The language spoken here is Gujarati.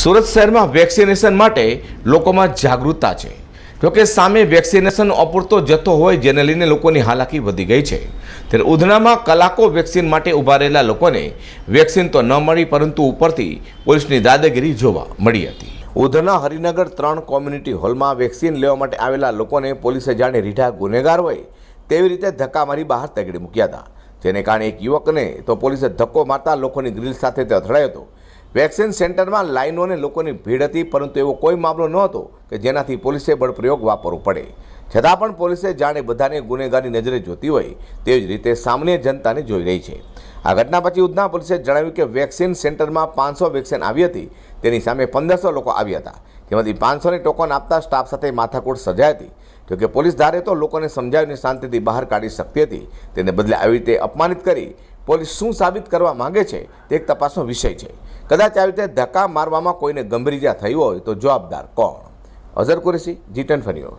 સુરત શહેરમાં વેક્સિનેશન માટે લોકોમાં જાગૃતતા છે. જોકે સામે વેક્સિનેશન અપૂરતો જથ્થો હોય જેને લઈને લોકોની હાલાકી વધી ગઈ છે. ત્યારે ઉધનામાં કલાકો વેક્સિન માટે ઊભા રહેલા લોકોને વેક્સિન તો ન મળી પરંતુ ઉપરથી પોલીસની દાદાગીરી જોવા મળી હતી. ઉધના હરિનગર ત્રણ કોમ્યુનિટી હોલમાં વેક્સિન લેવા માટે આવેલા લોકોને પોલીસે જાણે રીઢા ગુનેગાર હોય તેવી રીતે ધક્કા મારી બહાર તગડી મૂક્યા હતા. જેને કારણે એક યુવકને તો પોલીસે ધક્કો મારતા લોકોની ગ્રીલ સાથે તે અથડાયો હતો. વેક્સિન સેન્ટરમાં લાઈનો અને લોકોની ભીડ હતી, પરંતુ એવો કોઈ મામલો ન હતો કે જેનાથી પોલીસે બળપ્રયોગ વાપરવો પડે. છતાં પણ પોલીસે જાણે બધાને ગુનેગારની નજરે જોતી હોય તેવી જ રીતે સામાન્ય જનતાને જોઈ રહી છે. આ ઘટના પછી ઉધના પોલીસે જણાવ્યું કે વેક્સિન સેન્ટરમાં પાંચસો વેક્સિન આવી હતી, તેની સામે પંદરસો લોકો આવ્યા હતા. જેમાંથી પાંચસોની ટોકન આપતા સ્ટાફ સાથે માથાકૂટ સર્જાઈ હતી. જોકે પોલીસ ધારે તો લોકોને સમજાવીને શાંતિથી બહાર કાઢી શકતી હતી, તેને બદલે આવી રીતે અપમાનિત કરી પોલીસ શું સાબિત કરવા માંગે છે તે એક તપાસનો વિષય છે. કદાચ આવી રીતે ધક્કા મારવામાં કોઈને ગંભીર ઇજા થઈ હોય તો જવાબદાર કોણ? Azhar Qureshi, G ten news.